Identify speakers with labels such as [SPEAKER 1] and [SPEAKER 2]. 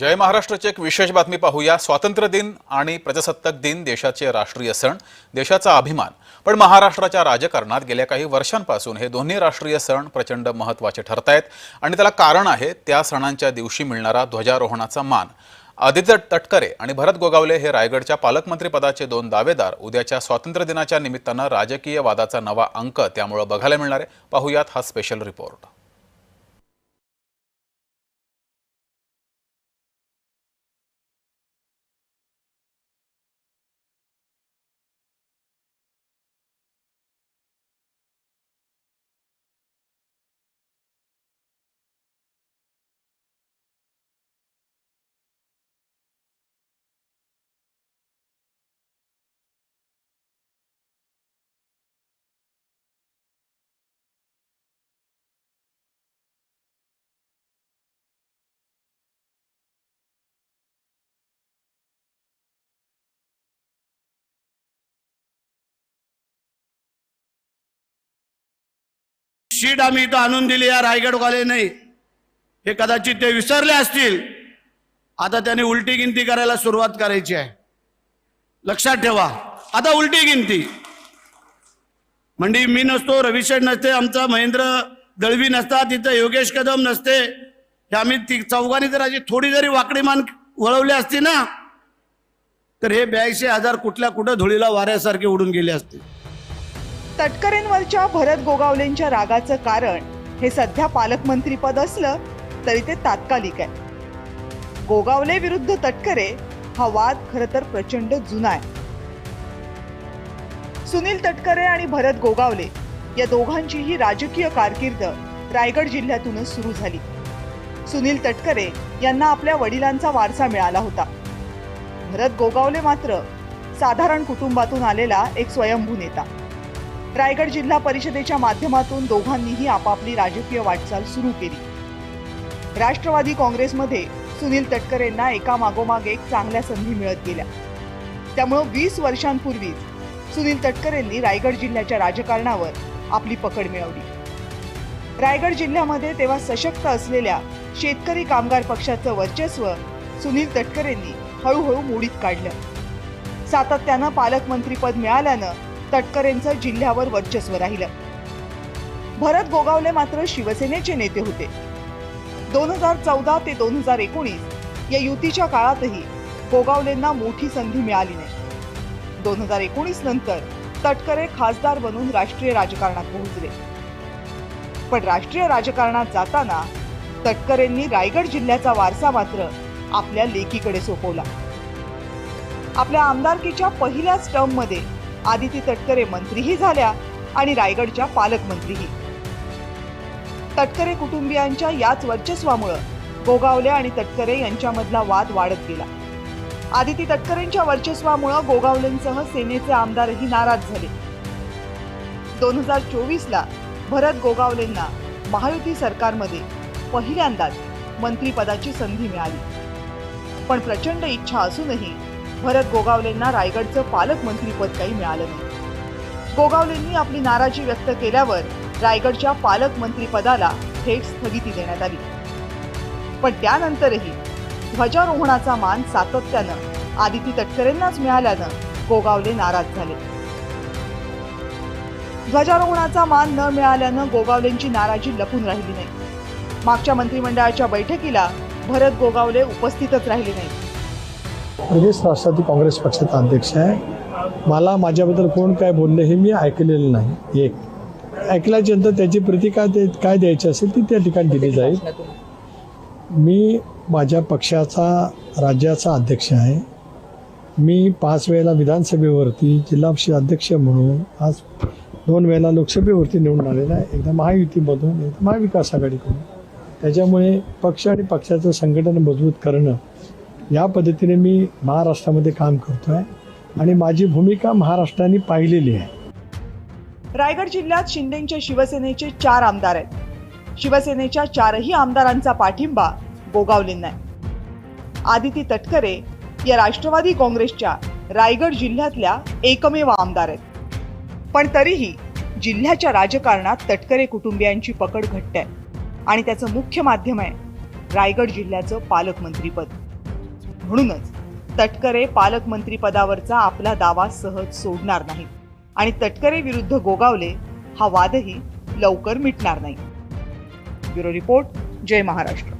[SPEAKER 1] जय महाराष्ट्राची एक विशेष बातमी पाहूया. स्वातंत्र्य दिन आणि प्रजासत्ताक दिन देशाचे राष्ट्रीय सण देशाचा अभिमान. पण महाराष्ट्राच्या राजकारणात गेल्या काही वर्षांपासून हे दोन्ही राष्ट्रीय सण प्रचंड महत्त्वाचे ठरत आहेत आणि त्याला कारण आहे त्या सणांच्या दिवशी मिळणारा ध्वजारोहणाचा मान. आदित्य तटकरे आणि भरत गोगावले हे रायगडच्या पालकमंत्रीपदाचे दोन दावेदार उद्याच्या स्वातंत्र्य दिनाच्या निमित्तानं राजकीय वादाचा नवा अंक त्यामुळं बघायला मिळणार आहे. पाहूयात हा स्पेशल रिपोर्ट
[SPEAKER 2] शीट आम्ही इथं आणून दिली या रायगड नाही. हे कदाचित ते विसरले असतील. आता त्याने उलटी गिनती करायला सुरुवात करायची आहे. लक्षात ठेवा. आता उलटी गिनती. म्हणजे मी नसतो रविशेठ नसते आमचा महेंद्र दळवी नसता तिथं योगेश कदम नसते. हे आम्ही ती चौघांनी जर अशी थोडी जरी वाकडी मान वळवली असती ना तर हे ब्याऐंशी हजार कुठल्या कुठं धुळीला वाऱ्यासारखे उडून गेले असते.
[SPEAKER 3] तटकरेंवरच्या भरत गोगावलेंच्या रागाचं कारण हे सध्या पालकमंत्रीपद असलं तरी ते तात्कालिक आहे. गोगावले विरुद्ध तटकरे हा वाद खर तर प्रचंड जुना आहे. सुनील तटकरे आणि भरत गोगावले या दोघांचीही राजकीय कारकीर्द रायगड जिल्ह्यातूनच सुरू झाली. सुनील तटकरे यांना आपल्या वडिलांचा वारसा मिळाला होता. भरत गोगावले मात्र साधारण कुटुंबातून आलेला एक स्वयंभू नेता. रायगड जिल्हा परिषदेच्या माध्यमातून दोघांनीही आपापली राजकीय वाटचाल सुरू केली. राष्ट्रवादी काँग्रेसमध्ये सुनील तटकरेंना एका मागोमाग एक चांगल्या संधी मिळत गेल्या. त्यामुळं वीस वर्षांपूर्वीच सुनील तटकरेंनी रायगड जिल्ह्याच्या राजकारणावर आपली पकड मिळवली. रायगड जिल्ह्यामध्ये तेव्हा सशक्त असलेल्या शेतकरी कामगार पक्षाचं वर्चस्व सुनील तटकरेंनी हळूहळू मोडीत काढलं. सातत्यानं पालकमंत्रीपद मिळाल्यानं तटकरेंचं जिल्ह्यावर वर्चस्व राहिलं. भरत गोगावले मात्र शिवसेनेचे नेते होते. दोन हजार चौदा ते दोन हजार एकोणीस या युतीच्या काळातही गोगावलेंना मोठी संधी मिळाली नाही. दोन हजार एकोणीस नंतर तटकरे खासदार बनून राष्ट्रीय राजकारणात पोहोचले. पण राष्ट्रीय राजकारणात जाताना तटकरेंनी रायगड जिल्ह्याचा वारसा मात्र आपल्या लेकीकडे सोपवला. आपल्या आमदारकीच्या पहिल्याच टर्ममध्ये आदिती तटकरे मंत्रीही झाल्या आणि रायगडच्या पालकमंत्रीही. तटकरे कुटुंबियांच्या याच वर्चस्वामुळं गोगावले आणि तटकरे यांच्यामधला वाद वाढत गेला. आदिती तटकरेंच्या वर्चस्वामुळं गोगावलेंसह सेनेचे आमदारही नाराज झाले. दोन हजार चोवीसला भरत गोगावलेंना महायुती सरकारमध्ये पहिल्यांदाच मंत्रीपदाची संधी मिळाली. पण प्रचंड इच्छा असूनही भरत गोगावलेंना रायगडचं पालकमंत्रीपद काही मिळालं नाही. गोगावलेंनी आपली नाराजी व्यक्त केल्यावर रायगडच्या पालकमंत्रीपदाला थेट स्थगिती देण्यात आली. पण त्यानंतरही ध्वजारोहणाचा मान सातत्यानं आदिती तटकरेंनाच मिळाल्यानं गोगावले नाराज झाले. ध्वजारोहणाचा मान न मिळाल्यानं गोगावलेंची नाराजी लपून राहिली नाही. मागच्या मंत्रिमंडळाच्या बैठकीला भरत गोगावले उपस्थितच राहिले नाही
[SPEAKER 4] प्रदेश राष्ट्रवादी काँग्रेस पक्षाचा अध्यक्ष आहे. मला माझ्याबद्दल कोण काय बोलले हे मी ऐकलेलं नाही. एक ऐकल्याच्या नंतर त्याची प्रतिका ते काय द्यायची असेल ती त्या ठिकाणी दिली जाईल. मी माझ्या पक्षाचा राज्याचा अध्यक्ष आहे. मी पाच वेळेला विधानसभेवरती जिल्हा परिषद अध्यक्ष म्हणून आज दोन वेळेला लोकसभेवरती निवडून आलेला आहे. एकदा महायुतीमधून एकदा महाविकास आघाडीकडून. त्याच्यामुळे पक्ष आणि पक्षाचं संघटन मजबूत करणं या पद्धतीने मी महाराष्ट्रामध्ये काम करतो आहे आणि माझी भूमिका महाराष्ट्राने पाहिलेली आहे.
[SPEAKER 3] रायगड जिल्ह्यात शिंदेचे शिवसेनेचे चार आमदार आहेत. शिवसेनेच्या चारही आमदारांचा पाठिंबा गोगावलेंना आहे. आदिती तटकरे या राष्ट्रवादी काँग्रेसच्या रायगड जिल्ह्यातल्या एकमेव आमदार आहेत. पण तरीही जिल्ह्याच्या राजकारणात तटकरे कुटुंबियांची पकड घट्ट आहे. आणि त्याचं मुख्य माध्यम आहे रायगड जिल्ह्याचं पालकमंत्रीपद. म्हणूनच तटकरे पालकमंत्री पदावरचा आपला दावा सहज सोडणार नाही. आणि तटकरे विरुद्ध गोगावले हा वादही लवकर मिटणार नाही. ब्युरो रिपोर्ट जय महाराष्ट्र.